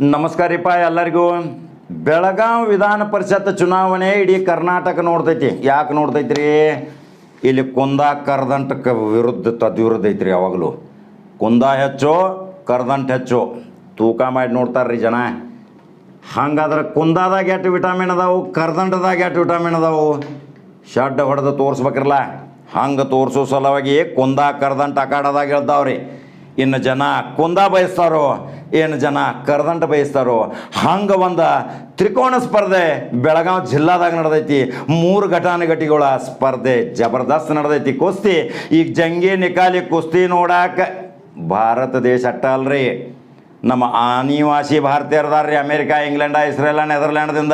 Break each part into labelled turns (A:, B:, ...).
A: ನಮಸ್ಕಾರಿಪ್ಪ ಎಲ್ಲರಿಗೂ. ಬೆಳಗಾವಿ ವಿಧಾನ ಪರಿಷತ್ ಚುನಾವಣೆ ಇಡೀ ಕರ್ನಾಟಕ ನೋಡ್ತೈತಿ. ಯಾಕೆ ನೋಡ್ತೈತ್ರಿ? ಇಲ್ಲಿ ಕುಂದ ಕರ್ದಂಟಕ್ಕೆ ವಿರುದ್ಧ ತದ್ವಿರುದ್ಧ ಐತ್ರಿ ಯಾವಾಗಲೂ. ಕುಂದ ಹೆಚ್ಚು, ಕರ್ದಂಟ ಹೆಚ್ಚು. ತೂಕ ಮಾಡಿ ನೋಡ್ತಾರ್ರಿ ಜನ. ಹಂಗಾದ್ರೆ ಕುಂದಾದಾಗ ಎಷ್ಟು ವಿಟಮಿನ್ ಅದಾವು, ಕರ್ದಂಟದಾಗ ಎಷ್ಟು ವಿಟಮಿನ್ ಅದಾವು? ಶಡ್ಡ ಹೊಡೆದು ತೋರಿಸ್ಬೇಕ್ರಲ್ಲ. ಹಂಗೆ ತೋರಿಸೋ ಸಲುವಾಗಿ ಕುಂದ ಕರ್ದಂಟ ಅಖಾಡದಾಗ ಹೇಳ್ತಾವ್ರಿ. ಇನ್ನು ಜನ ಕುಂದ ಬಯಸ್ತಾರೋ ಏನು ಜನ ಕರದಂಟ ಬಯಸ್ತಾರೋ, ಹಂಗೆ ಒಂದು ತ್ರಿಕೋಣ ಸ್ಪರ್ಧೆ ಬೆಳಗಾವಿ ಜಿಲ್ಲಾದಾಗ ನಡೆದೈತಿ. ಮೂರು ಘಟಾನುಘಟಿಗಳ ಸ್ಪರ್ಧೆ ಜಬರ್ದಸ್ತ್ ನಡೆದೈತಿ. ಕುಸ್ತಿ, ಈಗ ಜಂಗಿ ನಿಕಾಲಿ ಕುಸ್ತಿ ನೋಡಾಕ ಭಾರತ ದೇಶ ಅಟ್ಟ ಅಲ್ರಿ. ನಮ್ಮ ಅನಿವಾಸಿ ಭಾರತೀಯರದಾರ್ರಿ, ಅಮೇರಿಕಾ, ಇಂಗ್ಲೆಂಡ, ಇಸ್ರೇಲ ನೆದರ್ಲ್ಯಾಂಡ್ದಿಂದ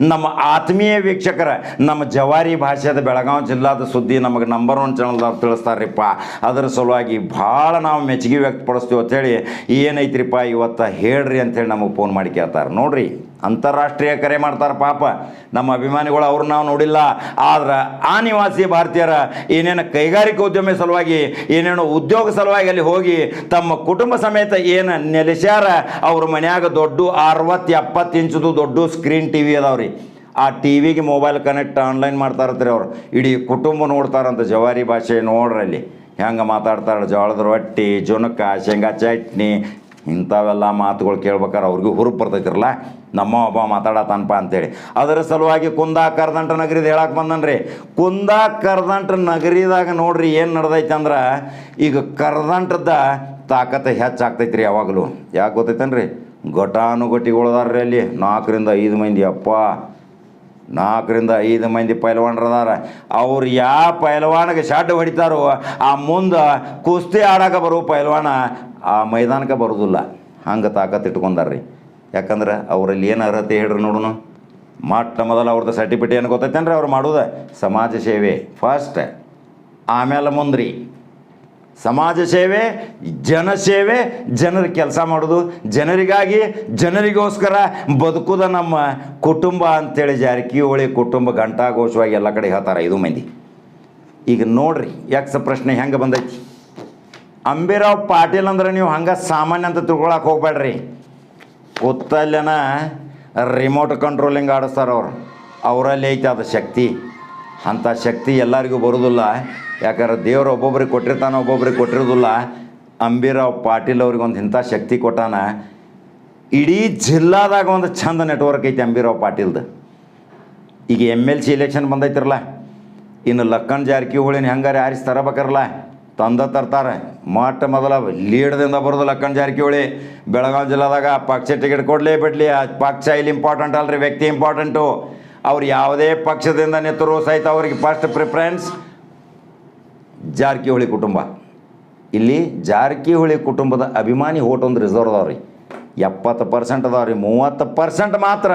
A: ನಮ್ಮ ಆತ್ಮೀಯ ವೀಕ್ಷಕರ, ನಮ್ಮ ಜವಾರಿ ಭಾಷೆದ ಬೆಳಗಾವಿ ಜಿಲ್ಲಾದ ಸುದ್ದಿ ನಮಗೆ ನಂಬರ್ ಒನ್ ಚಾನಲ್ದವ್ರು ತಿಳಿಸ್ತಾರ್ರಿಪ್ಪ. ಅದರ ಸಲುವಾಗಿ ಭಾಳ ನಾವು ಮೆಚ್ಚುಗೆ ವ್ಯಕ್ತಪಡಿಸ್ತೀವಿ ಅಂತೇಳಿ ಏನೈತ್ರಿಪ್ಪ ಇವತ್ತು ಹೇಳ್ರಿ ಅಂತೇಳಿ ನಮಗೆ ಫೋನ್ ಮಾಡಿ ಕೇಳ್ತಾರೆ. ನೋಡ್ರಿ. ಅಂತಾರಾಷ್ಟ್ರೀಯ ಕರೆ ಮಾಡ್ತಾರೆ ಪಾಪ. ನಮ್ಮ ಅಭಿಮಾನಿಗಳು ಅವ್ರನ್ನ ನಾವು ನೋಡಿಲ್ಲ. ಆದ್ರೆ ಆ ನಿವಾಸಿ ಭಾರತೀಯರ ಏನೇನು ಕೈಗಾರಿಕಾ ಉದ್ಯಮ ಸಲುವಾಗಿ, ಏನೇನು ಉದ್ಯೋಗ ಸಲುವಾಗಿ ಅಲ್ಲಿ ಹೋಗಿ ತಮ್ಮ ಕುಟುಂಬ ಸಮೇತ ಏನು ನೆಲೆಸ್ಯಾರ, ಅವ್ರ ಮನ್ಯಾಗ ದೊಡ್ಡ ಅರವತ್ತು ಎಪ್ಪತ್ತು ಇಂಚದು ದೊಡ್ಡ ಸ್ಕ್ರೀನ್ ಟಿ ವಿ ಅದಾವ್ರಿ ಆ ಟಿ ವಿಗೆ ಮೊಬೈಲ್ ಕನೆಕ್ಟ್ ಆನ್ಲೈನ್ ಮಾಡ್ತಾರತ್ರಿ ಅವ್ರು. ಇಡೀ ಕುಟುಂಬ ನೋಡ್ತಾರಂತ ಜವಾರಿ ಭಾಷೆ ನೋಡ್ರಲ್ಲಿ ಹೆಂಗೆ ಮಾತಾಡ್ತಾರೆ ಜೋಳದ ರೊಟ್ಟಿ ಜುನಕ ಶೇಂಗಾ ಚಟ್ನಿ, ಇಂಥವೆಲ್ಲ ಮಾತುಗಳು ಕೇಳ್ಬೇಕಾರೆ ಅವ್ರಿಗೂ ಹುರುಪು ಬರ್ತೈತಿರಲ್ಲ. ನಮ್ಮ ಒಬ್ಬ ಮಾತಾಡತಾನಪ್ಪ ಅಂತೇಳಿ. ಅದರ ಸಲುವಾಗಿ ಕುಂದ ಕರ್ದಂಟ ನಗರಿದ ಹೇಳಕ್ಕೆ ಬಂದನ್ರಿ. ಕುಂದ ಕರ್ದಂಟ ನಗರಿದಾಗ ನೋಡ್ರಿ ಏನು ನಡೆದೈತೆ ಅಂದ್ರೆ, ಈಗ ಕರ್ದಂಟದ ತಾಕತ್ತು ಹೆಚ್ಚಾಗ್ತೈತೆ ರೀ ಯಾವಾಗಲೂ. ಯಾಕೆ ಗೊತ್ತೈತೇನ್ರಿ? ಘಟಾನುಘಟಿಗಳದಾರ್ರಿ ಅಲ್ಲಿ. ನಾಲ್ಕರಿಂದ ಐದು ಮಂದಿ, ಅಪ್ಪ. ನಾಲ್ಕರಿಂದ ಐದು ಮಂದಿ ಪೈಲ್ವಾನ್ರು ಅದಾರ. ಅವ್ರು ಯಾವ ಪೈಲ್ವಾನಿಗೆ ಶಾಟ್ ಹೊಡಿತಾರೋ, ಆ ಮುಂದೆ ಕುಸ್ತಿ ಆಡಕ್ಕೆ ಬರೋ ಪೈಲ್ವಾನ ಆ ಮೈದಾನಕ್ಕೆ ಬರೋದಿಲ್ಲ. ಹಂಗೆ ತಾಕತ್ತು ಇಟ್ಕೊಂಡಾರ್ರಿ. ಯಾಕಂದ್ರೆ ಅವರಲ್ಲಿ ಏನು ಅರ್ಹತೆ ಹೇಳ್ರಿ ನೋಡೋಣ ಮೊಟ್ಟ ಮೊದಲು ಅವ್ರದ್ದು ಸರ್ಟಿಫಿಕೇಟ್ ಏನು ಗೊತ್ತೈತೇನ್ರಿ ಅವ್ರು ಮಾಡೋದು? ಸಮಾಜ ಸೇವೆ ಫಸ್ಟ್ ಆಮೇಲೆ ಮುಂದ್ರಿ. ಸಮಾಜ ಸೇವೆ ಜನಸೇವೆ ಜನರ ಕೆಲಸ ಮಾಡೋದು. ಜನರಿಗಾಗಿ, ಜನರಿಗೋಸ್ಕರ ಬದುಕುದ ನಮ್ಮ ಕುಟುಂಬ ಅಂತೇಳಿ ಜಾರಕಿಹೊಳಿ ಕುಟುಂಬ ಘಂಟಾಘೋಷವಾಗಿ ಎಲ್ಲ ಕಡೆ ಹೇಳ್ತಾರೆ ಐದು ಮಂದಿ. ಈಗ ನೋಡ್ರಿ ಯಾಕೆ ಪ್ರಶ್ನೆ ಹೆಂಗೆ ಬಂದೈತಿ? ಅಂಬಿರಾವ್ ಪಾಟೀಲ್ ಅಂದ್ರೆ ನೀವು ಹಂಗೆ ಸಾಮಾನ್ಯ ಅಂತ ತಿಳ್ಕೊಳಕ್ಕೆ ಹೋಗ್ಬೇಡ್ರಿ ಕೂತಲ್ಲೇನ ರಿಮೋಟ್ ಕಂಟ್ರೋಲಿಂಗ್ ಆಡಿಸ್ತಾರೆ ಅವ್ರು. ಅವರಲ್ಲಿ ಐತೆ ಅದು ಶಕ್ತಿ. ಅಂಥ ಶಕ್ತಿ ಎಲ್ಲರಿಗೂ ಬರೋದಿಲ್ಲ. ಯಾಕಂದ್ರೆ ದೇವ್ರು ಒಬ್ಬೊಬ್ರಿಗೆ ಕೊಟ್ಟಿರ್ತಾನೆ, ಒಬ್ಬೊಬ್ರಿಗೆ ಕೊಟ್ಟಿರೋದಿಲ್ಲ. ಅಂಬಿರಾವ್ ಪಾಟೀಲ್ ಅವ್ರಿಗೆ ಒಂದು ಇಂಥ ಶಕ್ತಿ ಕೊಟ್ಟಾನ. ಇಡೀ ಜಿಲ್ಲಾದಾಗ ಒಂದು ಚಂದ ನೆಟ್ವರ್ಕ್ ಐತಿ ಅಂಬಿರಾವ್ ಪಾಟೀಲ್ದು. ಈಗ ಎಂ ಎಲ್ ಸಿ ಎಲೆಕ್ಷನ್ ಬಂದೈತಿರಲ್ಲ. ಇನ್ನು ಲಕ್ಕನ್ ಜಾರಕಿಹೊಳಿನ ಹೆಂಗಾರೆ ಆರಿಸಿ ತರಬೇಕರಲ್ಲ ತಂದ ತರ್ತಾರೆ. ಮೊಟ್ಟ ಮೊದಲ ಲೀಡ್ದಿಂದ ಬರೋದು ಲಕ್ಕನ್ ಜಾರಕಿಹೊಳಿ. ಬೆಳಗಾವಿ ಜಿಲ್ಲಾದಾಗ ಪಕ್ಷ ಟಿಕೆಟ್ ಕೊಡಲೇ ಬಿಡಲಿ. ಆ ಪಕ್ಷ ಇಲ್ಲಿ ಇಂಪಾರ್ಟೆಂಟ್ ಅಲ್ರಿ, ವ್ಯಕ್ತಿ ಇಂಪಾರ್ಟೆಂಟು ಅವ್ರು ಯಾವುದೇ ಪಕ್ಷದಿಂದ ನಿಂತರೂ ಸಹಿತ ಅವ್ರಿಗೆ ಫಸ್ಟ್ ಪ್ರಿಫರೆನ್ಸ್ ಜಾರಕಿಹೊಳಿ ಕುಟುಂಬ. ಇಲ್ಲಿ ಜಾರಕಿಹೊಳಿ ಕುಟುಂಬದ ಅಭಿಮಾನಿ ಓಟ್ ಒಂದು ರಿಸರ್ವ್ ಅದಾವ್ರಿ ಎಪ್ಪತ್ತು ಪರ್ಸೆಂಟ್ ಅದಾವ್ರಿ ಮೂವತ್ತು ಪರ್ಸೆಂಟ್ ಮಾತ್ರ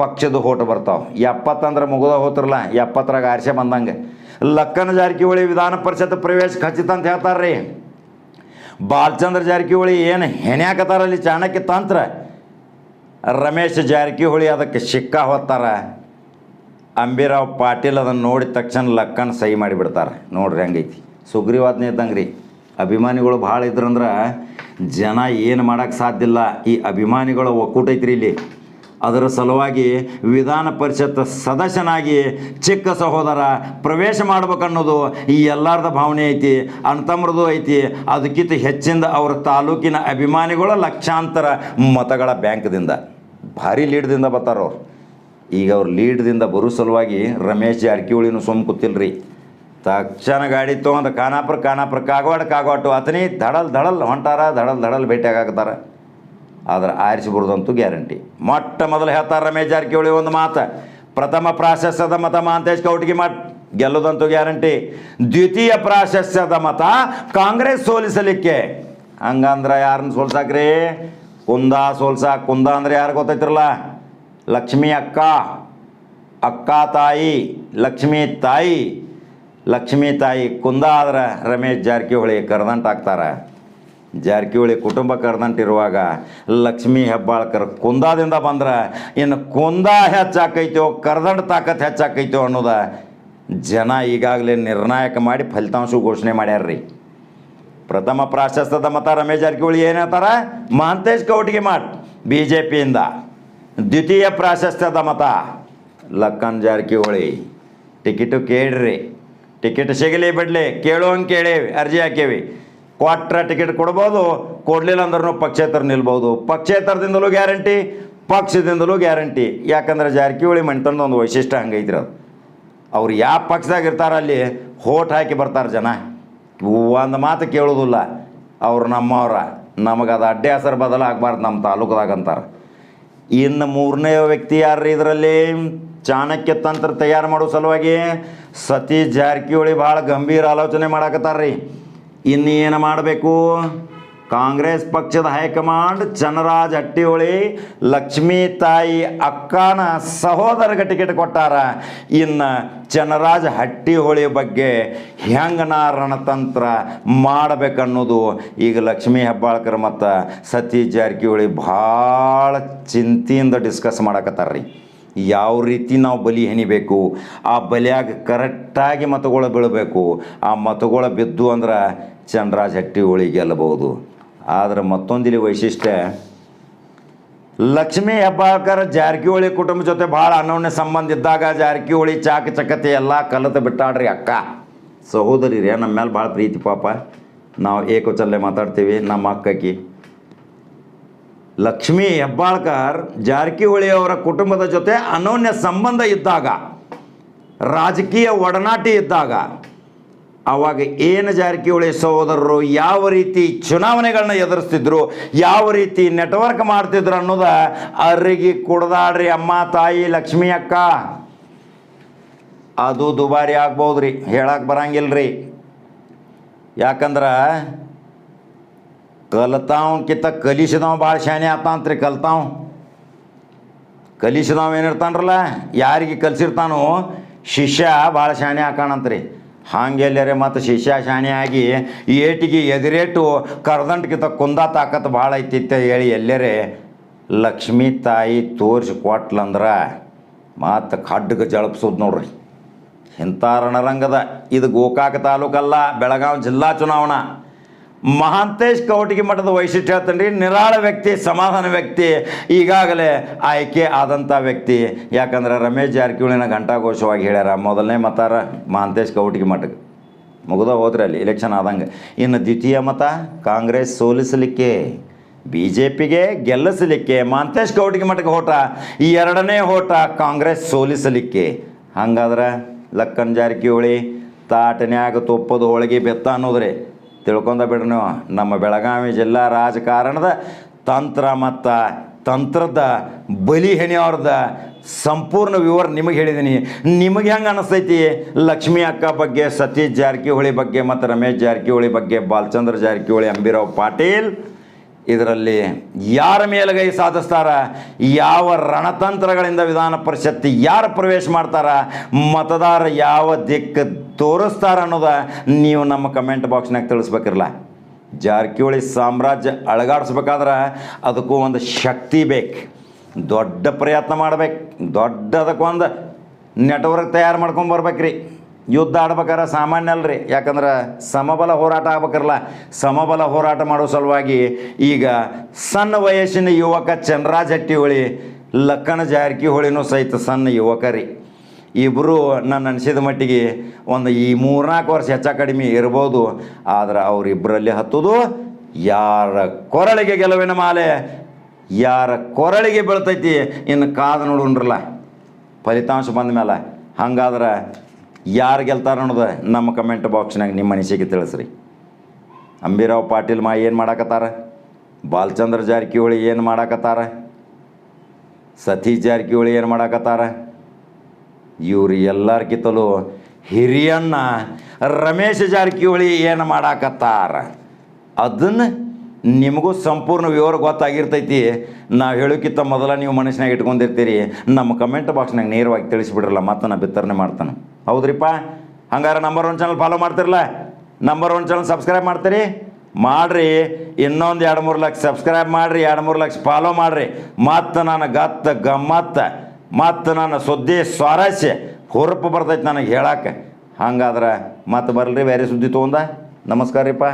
A: ಪಕ್ಷದ ಓಟ್ ಬರ್ತಾವೆ. ಎಪ್ಪತ್ತಂದ್ರೆ ಮುಗಿದ ಹೋತ್ರಲ್ಲ ಎಪ್ಪತ್ತರಾಗ ಆರ್ಸೆ ಬಂದಂಗೆ. ಲಕ್ಕನ ಜಾರಕಿಹೊಳಿ ವಿಧಾನ ಪರಿಷತ್ ಪ್ರವೇಶ ಖಚಿತ ಅಂತ ಹೇಳ್ತಾರ್ರಿ. ಬಾಲಚಂದ್ರ ಜಾರಕಿಹೊಳಿ ಏನು ಹೆಣ್ಯಾಕತ್ತಾರಲ್ಲಿ ಚಾಣಕ್ಯ ತಂತ್ರ? ರಮೇಶ್ ಜಾರಕಿಹೊಳಿ ಅದಕ್ಕೆ ಶಿಕ್ಕ ಹೊತ್ತಾರ. ಅಂಬಿರಾವ್ ಪಾಟೀಲ್ ಅದನ್ನು ನೋಡಿದ ತಕ್ಷಣ ಲಕ್ಕನ ಸಹಿ ಮಾಡಿಬಿಡ್ತಾರೆ ನೋಡ್ರಿ ಹಂಗೈತಿ. ಸುಗ್ರೀವಾಜ್ಞೆ ಇದ್ದಂಗೆ ರೀ ಅಭಿಮಾನಿಗಳು ಭಾಳ ಇದ್ರಂದ್ರೆ ಜನ ಏನು ಮಾಡೋಕ್ಕೆ ಸಾಧ್ಯ ಇಲ್ಲ. ಈ ಅಭಿಮಾನಿಗಳ ಒಕ್ಕೂಟ ಐತ್ರಿ ಇಲ್ಲಿ. ಅದರ ಸಲುವಾಗಿ ವಿಧಾನ ಪರಿಷತ್ ಸದಸ್ಯನಾಗಿ ಚಿಕ್ಕ ಸಹೋದರ ಪ್ರವೇಶ ಮಾಡ್ಬೇಕನ್ನೋದು ಈ ಎಲ್ಲರದ ಭಾವನೆ ಐತಿ ಅಣ್ತಮ್ರದು ಐತಿ. ಅದಕ್ಕಿಂತ ಹೆಚ್ಚಿಂದ ಅವರ ತಾಲೂಕಿನ ಅಭಿಮಾನಿಗಳ ಲಕ್ಷಾಂತರ ಮತಗಳ ಬ್ಯಾಂಕ್ದಿಂದ, ಭಾರಿ ಲೀಡ್ದಿಂದ ಬರ್ತಾರ ಅವ್ರು. ಈಗ ಅವ್ರು ಲೀಡ್ದಿಂದ ಬರೋ ಸಲುವಾಗಿ ರಮೇಶ್ ಜಾರಕಿಹೊಳಿನೂ ಸುಮ್ಮ ಕೂತಿಲ್ರಿ. ತಕ್ಷಣ ಗಾಡಿ ತೊಗೊಂಡು ಕಾನಾಪುರ ಕಾನಾಪುರ ಕಾಗವಾಡ ಕಾಗವಾಟು ಅತನಿ ಧಡಲ್ ಧಡಲ್ ಹೊಂಟಾರ ಧಡಲ್ ಧಡಲ್ ಭೇಟಿಯಾಗತ್ತಾರ ಆದ್ರೆ ಆರಿಸಿ ಬರೋದಂತೂ ಗ್ಯಾರಂಟಿ. ಮೊಟ್ಟ ಮೊದಲು ಹೇಳ್ತಾರೆ ರಮೇಶ್ ಜಾರಕಿಹೊಳಿ ಒಂದು ಮಾತು, ಪ್ರಥಮ ಪ್ರಾಶಸ್ತ್ಯದ ಮತ ಮಹಾಂತೇಶ್ ಕೌಟಿಗೆ ಮಠ್ ಗೆಲ್ಲೋದಂತೂ ಗ್ಯಾರಂಟಿ. ದ್ವಿತೀಯ ಪ್ರಾಶಸ್ತ್ಯದ ಮತ ಕಾಂಗ್ರೆಸ್ ಸೋಲಿಸಲಿಕ್ಕೆ. ಹಂಗಂದ್ರೆ ಯಾರನ್ನ ಸೋಲ್ಸಾಕ್ರಿ? ಕುಂದ ಸೋಲ್ಸಾಕ್ ಕುಂದ ಅಂದ್ರೆ ಯಾರು ಗೊತ್ತೈತಿರಲ್ಲ? ಲಕ್ಷ್ಮಿ ಅಕ್ಕ ಅಕ್ಕ ತಾಯಿ, ಲಕ್ಷ್ಮಿ ತಾಯಿ ಲಕ್ಷ್ಮಿ ತಾಯಿ. ಕುಂದ ಆದ್ರೆ ರಮೇಶ್ ಜಾರಕಿಹೊಳಿ ಕರ್ದಂಟ ಆಗ್ತಾರೆ ಜಾರಕಿಹೊಳಿ ಕುಟುಂಬ ಕರೆದಂಟಿರುವಾಗ ಲಕ್ಷ್ಮೀ ಹೆಬ್ಬಾಳ್ಕರ್ ಕುಂದಾದಿಂದ ಬಂದ್ರೆ, ಇನ್ನು ಕುಂದ ಹೆಚ್ಚಾಕೈತೋ ಕರ್ದಂಟ ತಾಕತ್ ಹೆಚ್ಚಾಕೈತೋ ಅನ್ನೋದ ಜನ ಈಗಾಗಲೇ ನಿರ್ಣಾಯಕ ಮಾಡಿ ಫಲಿತಾಂಶ ಘೋಷಣೆ ಮಾಡ್ಯಾರ್ರಿ. ಪ್ರಥಮ ಪ್ರಾಶಸ್ತ್ಯದ ಮತ ರಮೇಶ್ ಜಾರಕಿಹೊಳಿ ಏನು ಹೇಳ್ತಾರ? ಮಹಂತೇಶ್ ಕೌಟಿಗೆ ಮಾಡ್ ಬಿ ಜೆ ಪಿಯಿಂದ ದ್ವಿತೀಯ ಪ್ರಾಶಸ್ತ್ಯದ ಮತ, ಲಕ್ಕನ್ ಜಾರಕಿಹೊಳಿ. ಟಿಕೆಟು ಕೇಳ್ರಿ. ಟಿಕೆಟ್ ಸಿಗಲಿ ಬಿಡಲಿ, ಕೇಳೋಂಗೆ ಕೇಳೇವಿ ಅರ್ಜಿ ಹಾಕೇವಿ. ಕ್ವಾಟ್ರ ಟಿಕೆಟ್ ಕೊಡ್ಬೋದು, ಕೊಡಲಿಲ್ಲ ಅಂದ್ರೂ ಪಕ್ಷೇತರ ನಿಲ್ಬೋದು. ಪಕ್ಷೇತರದಿಂದಲೂ ಗ್ಯಾರಂಟಿ, ಪಕ್ಷದಿಂದಲೂ ಗ್ಯಾರಂಟಿ. ಯಾಕಂದ್ರೆ ಜಾರಕಿಹೊಳಿ ಮಣಿತನದ ಒಂದು ವೈಶಿಷ್ಟ್ಯ ಹಂಗೈತ್ರಿ ಅದು. ಅವ್ರು ಯಾವ ಪಕ್ಷದಾಗ ಇರ್ತಾರ ಅಲ್ಲಿ ಹೋಟ್ ಹಾಕಿ ಬರ್ತಾರೆ ಜನ. ಒಂದು ಮಾತು ಕೇಳೋದಿಲ್ಲ. ಅವ್ರು ನಮ್ಮವ್ರ. ನಮಗೆ ಅದು ಅಡ್ಡೆ ಹೆಸರು ಬದಲಾಗಬಾರ್ದು ನಮ್ಮ ತಾಲೂಕದಾಗ ಅಂತಾರೆ. ಇನ್ನು ಮೂರನೇ ವ್ಯಕ್ತಿ ಯಾರ್ರಿ ಇದರಲ್ಲಿ? ಚಾಣಕ್ಯ ತಂತ್ರ ತಯಾರು ಮಾಡೋ ಸಲುವಾಗಿ ಸತೀಶ್ ಜಾರಕಿಹೊಳಿ ಭಾಳ ಗಂಭೀರ ಆಲೋಚನೆ ಮಾಡಕತ್ತಾರ್ರಿ. ಇನ್ನು ಏನು ಮಾಡಬೇಕು? ಕಾಂಗ್ರೆಸ್ ಪಕ್ಷದ ಹೈಕಮಾಂಡ್, ಚನ್ನರಾಜ್ ಹಟ್ಟಿಹೊಳಿ ಲಕ್ಷ್ಮೀ ತಾಯಿ ಅಕ್ಕನ ಸಹೋದರಗೆ ಟಿಕೆಟ್ ಕೊಟ್ಟಾರ. ಇನ್ನು ಚನ್ನರಾಜ್ ಹಟ್ಟಿಹೊಳಿ ಬಗ್ಗೆ ಹೆಂಗ ನಾ ರಣತಂತ್ರ ಮಾಡಬೇಕನ್ನೋದು ಈಗ ಲಕ್ಷ್ಮೀ ಹೆಬ್ಬಾಳ್ಕರ್ ಮತ್ತು ಸತೀಶ್ ಜಾರಕಿಹೊಳಿ ಭಾಳ ಚಿಂತೆಯಿಂದ ಡಿಸ್ಕಸ್ ಮಾಡಕತ್ತಾರ್ರಿ. ಯಾವ ರೀತಿ ನಾವು ಬಲಿ ಹೆಣಿಬೇಕು? ಆ ಬಲಿಯಾಗ ಕರೆಕ್ಟಾಗಿ ಮತಗಳು ಬೀಳಬೇಕು. ಆ ಮತಗಳು ಬಿದ್ದು ಅಂದ್ರೆ ಚಂದ್ರಾಜ್ ಹಟ್ಟಿಹೊಳಿ ಗೆಲ್ಲಬಹುದು. ಆದ್ರೆ ಮತ್ತೊಂದಿಲ್ಲಿ ವೈಶಿಷ್ಟ್ಯ, ಲಕ್ಷ್ಮೀ ಹೆಬ್ಬಾಳ್ಕರ್ ಜಾರಕಿಹೊಳಿ ಕುಟುಂಬ ಜೊತೆ ಭಾಳ ಅನ್ನೋಣ್ಯ ಸಂಬಂಧ ಇದ್ದಾಗ ಜಾರಕಿಹೊಳಿ ಚಾಕ ಚಕತೆ ಎಲ್ಲ ಕಲಿತು ಬಿಟ್ಟಾಡ್ರಿ ಅಕ್ಕ. ಸಹೋದರಿ ರೀ ನಮ್ಮ ಮೇಲೆ ಭಾಳ ಪ್ರೀತಿ ಪಾಪ. ನಾವು ಏಕವಚಲ್ಲೇ ಮಾತಾಡ್ತೀವಿ, ನಮ್ಮ ಅಕ್ಕಕಿ. ಲಕ್ಷ್ಮೀ ಹೆಬ್ಬಾಳ್ಕರ್ ಜಾರಕಿಹೊಳಿ ಅವರ ಕುಟುಂಬದ ಜೊತೆ ಅನೋನ್ಯ ಸಂಬಂಧ ಇದ್ದಾಗ, ರಾಜಕೀಯ ಒಡನಾಟಿ ಇದ್ದಾಗ ಆವಾಗ ಏನು ಜಾರಕಿಹೊಳಿ ಸಹೋದರರು, ಯಾವ ರೀತಿ ಚುನಾವಣೆಗಳನ್ನ ಎದುರಿಸ್ತಿದ್ರು, ಯಾವ ರೀತಿ ನೆಟ್ವರ್ಕ್ ಮಾಡ್ತಿದ್ರು ಅನ್ನೋದ ಅರಿಗೆ ಕುಡ್ದಾಡ್ರಿ ಅಮ್ಮ, ತಾಯಿ, ಲಕ್ಷ್ಮಿ ಅಕ್ಕ. ಅದು ದುಬಾರಿ ಆಗ್ಬೋದ್ರಿ ಹೇಳಕ್ಕೆ ಬರಂಗಿಲ್ರಿ. ಯಾಕಂದ್ರೆ ಕಲ್ತಾವ್ಕಿಂತ ಕಲಿಸಿದವ ಭಾಳ ಶಾಣೆ ಆತ ಅಂತ್ರಿ ಕಲ್ತಾವ್. ಕಲಿಸಿದವ ಏನಿರ್ತಾನ್ರಲ್ಲ ಯಾರಿಗೆ ಕಲಿಸಿರ್ತಾನೋ ಶಿಷ್ಯ ಭಾಳ ಶಾಣೆ ಹಾಕಾಣಂತ್ರಿ ಎಲ್ಲರೇ ಮತ್ತು ಶಿಷ್ಯ ಶಾಣೆ ಆಗಿ ಏಟಿಗೆ ಎದುರೇಟು ಕರ್ದಂಟ್ಕಿಂತ ಕುಂದ ತಾಕತ್ ಭಾಳ ಐತಿತ್ತ ಹೇಳಿ ಎಲ್ಲರೇ ಲಕ್ಷ್ಮೀ ತಾಯಿ ತೋರಿಸಿ ಕೊಟ್ಲಂದ್ರೆ ಮತ್ತು ಖಡ್ಗ ಜಳಪ್ಸೋದು ನೋಡ್ರಿ. ಇಂಥ ರಣರಂಗದ ಇದು ಗೋಕಾಕ ತಾಲೂಕಲ್ಲ, ಬೆಳಗಾವಿ ಜಿಲ್ಲಾ ಚುನಾವಣಾ. ಮಹಾಂತೇಶ್ ಕೌಟಿಗೆ ಮಠದ ವೈಶಿಷ್ಟ್ಯ ಹೇಳ್ತೇನೆ ರೀ ನಿರಾಳ ವ್ಯಕ್ತಿ, ಸಮಾಧಾನ ವ್ಯಕ್ತಿ, ಈಗಾಗಲೇ ಆಯ್ಕೆ ಆದಂಥ ವ್ಯಕ್ತಿ. ಯಾಕಂದ್ರೆ ರಮೇಶ್ ಜಾರಕಿಹೊಳಿನ ಘಂಟಾಘೋಷವಾಗಿ ಹೇಳ್ಯಾರ, ಮೊದಲನೇ ಮತಾರ ಮಹಾಂತೇಶ್ ಕೌಟಿಗೆ ಮಠಕ್ಕೆ. ಮುಗಿದ ಹೋದ್ರೆ ಅಲ್ಲಿ ಎಲೆಕ್ಷನ್ ಆದಂಗೆ. ಇನ್ನು ದ್ವಿತೀಯ ಮತ, ಕಾಂಗ್ರೆಸ್ ಸೋಲಿಸಲಿಕ್ಕೆ ಬಿ ಜೆ ಪಿಗೆ ಗೆಲ್ಲಿಸಲಿಕ್ಕೆ ಮಹಾಂತೇಶ್ ಕೌಟಿಗೆ ಮಠಕ್ಕೆ ಹೋಟ ಈ ಎರಡನೇ ಹೋಟ ಕಾಂಗ್ರೆಸ್ ಸೋಲಿಸಲಿಕ್ಕೆ. ಹಂಗಾದ್ರೆ ಲಕ್ಕನ್ ಜಾರಕಿಹೊಳಿ ತಾಟನ್ಯಾಗ ತುಪ್ಪದ ಹೋಳಿಗೆ ಬೆತ್ತ ಅನ್ನೋದ್ರಿ. ತಿಳ್ಕೊಂಡ ಬಿಡ್ರಿ ನೀವು. ನಮ್ಮ ಬೆಳಗಾವಿ ಜಿಲ್ಲಾ ರಾಜಕಾರಣದ ತಂತ್ರ ಮತ್ತು ತಂತ್ರದ ಬಲಿ ಸಂಪೂರ್ಣ ವಿವರ ನಿಮಗೆ ಹೇಳಿದ್ದೀನಿ ನಿಮಗೆ ಹೆಂಗೆ ಅನಿಸ್ತೈತಿ? ಲಕ್ಷ್ಮೀ ಅಕ್ಕ ಬಗ್ಗೆ, ಸತೀಶ್ ಜಾರಕಿಹೊಳಿ ಬಗ್ಗೆ ಮತ್ತು ರಮೇಶ್ ಜಾರಕಿಹೊಳಿ ಬಗ್ಗೆ, ಬಾಲಚಂದ್ರ ಜಾರಕಿಹೊಳಿ, ಅಂಬಿರಾವ್ ಪಾಟೀಲ್. ಇದರಲ್ಲಿ ಯಾರ ಮೇಲುಗೈ ಸಾಧಿಸ್ತಾರ? ಯಾವ ರಣತಂತ್ರಗಳಿಂದ ವಿಧಾನ ಪರಿಷತ್ ಯಾರು ಪ್ರವೇಶ ಮಾಡ್ತಾರ? ಮತದಾರ ಯಾವ ದಿಕ್ಕು ತೋರಿಸ್ತಾರ ಅನ್ನೋದ ನೀವು ನಮ್ಮ ಕಮೆಂಟ್ ಬಾಕ್ಸ್ನಾಗ ತಿಳಿಸ್ಬೇಕಿರಲ್ಲ ಜಾರಕಿಹೊಳಿ ಸಾಮ್ರಾಜ್ಯ ಅಳಗಾಡಿಸ್ಬೇಕಾದ್ರೆ ಅದಕ್ಕೂ ಒಂದು ಶಕ್ತಿ ಬೇಕು. ದೊಡ್ಡ ಪ್ರಯತ್ನ ಮಾಡ್ಬೇಕು. ದೊಡ್ಡ ಅದಕ್ಕೊಂದು ನೆಟ್ವರ್ಕ್ ತಯಾರು ಮಾಡ್ಕೊಂಡು ಬರ್ಬೇಕ್ರಿ. ಯುದ್ಧ ಆಡ್ಬೇಕಾರೆ ಸಾಮಾನ್ಯ ಅಲ್ರಿ. ಯಾಕಂದ್ರೆ ಸಮಬಲ ಹೋರಾಟ ಆಗ್ಬೇಕಲ್ಲ ಸಮಬಲ ಹೋರಾಟ ಮಾಡೋ ಸಲುವಾಗಿ ಈಗ ಸಣ್ಣ ವಯಸ್ಸಿನ ಯುವಕ ಚಂದ್ರಾಜ್ ಹಟ್ಟಿಹೊಳಿ ಲಕ್ಕಣ ಜಾರಕಿಹೊಳಿನೂ ಸಹಿತ ಸಣ್ಣ ಯುವಕ ರೀ ಇಬ್ಬರು ನನ್ನ ಅನಿಸಿದ ಮಟ್ಟಿಗೆ ಒಂದು ಈ ಮೂರ್ನಾಲ್ಕು ವರ್ಷ ಹೆಚ್ಚ ಕಡಿಮೆ ಇರ್ಬೋದು. ಆದ್ರೆ ಅವರಿಬ್ಬರಲ್ಲಿ ಹತ್ತುದು ಯಾರ ಕೊರಳಿಗೆ ಗೆಲುವಿನ ಮಾಲೆ, ಯಾರ ಕೊರಳಿಗೆ ಬೀಳ್ತೈತಿ ಇನ್ನು ಕಾದು ನೋಡುನ್ರಲ್ಲ. ಫಲಿತಾಂಶ ಬಂದ ಮೇಲೆ ಹಂಗಾದ್ರೆ ಯಾರು ಗೆಲ್ತಾರ ಅನ್ನೋದು ನಮ್ಮ ಕಮೆಂಟ್ ಬಾಕ್ಸ್ನಾಗ ನಿಮ್ಮ ಅನಿಸಿಕೆ ತಿಳಿಸ್ರಿ. ಅಂಬಿರಾವ್ ಪಾಟೀಲ್ ಮಾ ಏನು ಮಾಡಾಕತ್ತಾರ? ಬಾಲಚಂದ್ರ ಜಾರಕಿಹೊಳಿ ಏನು ಮಾಡಾಕತ್ತಾರ? ಸತೀಶ್ ಜಾರಕಿಹೊಳಿ ಏನು ಮಾಡಾಕತ್ತಾರ? ಇವ್ರು ಎಲ್ಲರ್ಗಿತ್ತಲೂ ಹಿರಿಯಣ್ಣ ರಮೇಶ್ ಜಾರಕಿಹೊಳಿ ಏನು ಮಾಡಾಕತ್ತಾರ? ಅದನ್ನು ನಿಮಗೂ ಸಂಪೂರ್ಣ ವಿವರ ಗೊತ್ತಾಗಿರ್ತೈತಿ. ನಾವು ಹೇಳೋಕ್ಕಿಂತ ಮೊದಲ ನೀವು ಮನಸ್ಸಿನಾಗ ಇಟ್ಕೊಂಡಿರ್ತೀರಿ. ನಮ್ಮ ಕಮೆಂಟ್ ಬಾಕ್ಸ್ನಾಗ ನೇರವಾಗಿ ತಿಳಿಸಿಬಿಡ್ರಲ್ಲ, ಮತ್ತೆ ನಾ ಬಿತ್ತರಣೆ ಮಾಡ್ತಾನೆ. ಹೌದ್ರಿಪ್ಪ? ಹಂಗಾರೆ ನಂಬರ್ ಒನ್ ಚಾನಲ್ ಫಾಲೋ ಮಾಡ್ತಿರಲ್ಲ ನಂಬರ್ ಒನ್ ಚಾನಲ್ ಸಬ್ಸ್ಕ್ರೈಬ್ ಮಾಡ್ತೀರಿ? ಮಾಡ್ರಿ. ಇನ್ನೊಂದು ಎರಡು ಮೂರು ಲಕ್ಷ ಸಬ್ಸ್ಕ್ರೈಬ್ ಮಾಡಿರಿ, ಎರಡು ಮೂರು ಲಕ್ಷ ಫಾಲೋ ಮಾಡಿರಿ. ಮತ್ತು ನಾನು ಗತ್ತ ಗಮ್ಮತ್ತ ಮತ್ತು ನನ್ನ ಸುದ್ದಿ ಸ್ವಾರಸ್ಯ ಹುರುಪು ಬರ್ತೈತೆ ನನಗೆ ಹೇಳಕ್ಕೆ ಹಂಗಾದ್ರೆ ಮತ್ತೆ ಬರಲ್ರಿ ಬೇರೆ ಸುದ್ದಿ ತೊಗೊಂಡ. ನಮಸ್ಕಾರ ರೀಪ್ಪ